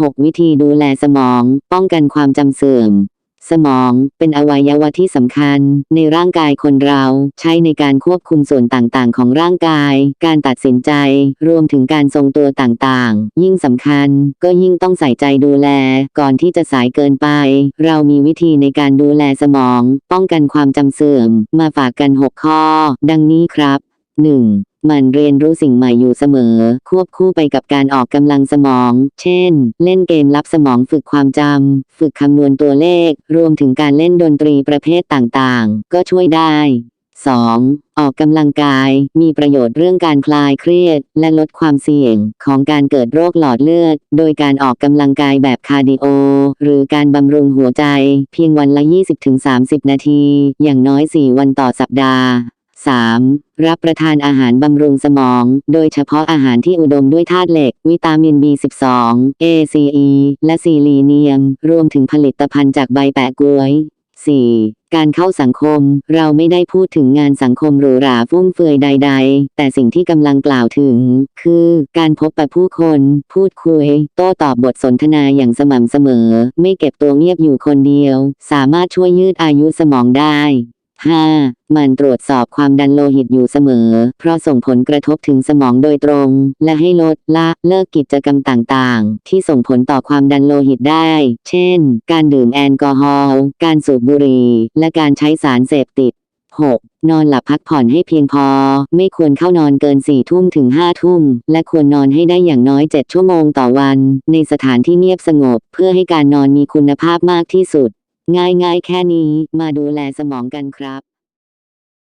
6 วิธีดูแลสมอง ป้องกันความจำเสื่อม สมองเป็นอวัยวะที่สำคัญ ในร่างกายคนเราใช้ในการควบคุมส่วนต่างๆ ของร่างกาย การตัดสินใจ รวมถึงการทรงตัวต่างๆ ยิ่งสำคัญ ก็ยิ่งต้องใส่ใจดูแล ก่อนที่จะสายเกินไป เรามีวิธีในการดูแลสมอง ป้องกันความจำเสื่อม มาฝากกัน 6 ข้อ ดังนี้ครับ 1. มันเรียนรู้สิ่งใหม่อยู่เสมอ ควบคู่ไปกับการออกกำลังสมอง เช่น เล่นเกมลับสมองฝึกความจำ ฝึกคำนวณตัวเลข รวมถึงการเล่นดนตรีประเภทต่างๆ ก็ช่วยได้ 2. ออกกำลังกาย มีประโยชน์เรื่องการคลายเครียด และลดความเสี่ยงของการเกิดโรคหลอดเลือด โดยการออกกำลังกายแบบคาร์ดิโอ หรือการบำรุงหัวใจ เพียงวันละ 20-30 นาที อย่างน้อย 4 วันต่อสัปดาห์ 3. รับประทานอาหารบำรุงสมอง โดยเฉพาะอาหารที่อุดมด้วยธาตุเหล็ก วิตามิน B12 A C E และซีลีเนียม รวมถึงผลิตภัณฑ์จากใบแปะกล้วย 4. การเข้าสังคม เราไม่ได้พูดถึงงานสังคมหรูหราฟุ่มเฟือยใด ๆ แต่สิ่งที่กำลังกล่าวถึง คือการพบปะผู้คน พูดคุย โต้ตอบบทสนทนาอย่างสม่ำเสมอ ไม่เก็บตัวเงียบอยู่คนเดียว สามารถช่วยยืดอายุสมองได้ 5. มันตรวจสอบความดันโลหิตอยู่เสมอ เพราะส่งผลกระทบถึงสมองโดยตรง และให้ลดละเลิกกิจกรรมต่างๆ ที่ส่งผลต่อความดันโลหิตได้ เช่น การดื่มแอลกอฮอล์ การสูบบุหรี่ และการใช้สารเสพติด 6. นอนหลับพักผ่อนให้เพียงพอ ไม่ควรเข้านอนเกิน4ทุ่มถึง5ทุ่ม และควรนอนให้ได้อย่างน้อย 7 ชั่วโมงต่อวัน ในสถานที่เงียบสงบ เพื่อให้การนอนมีคุณภาพมากที่สุด ง่ายๆแค่นี้มาดูแลสมองกันครับ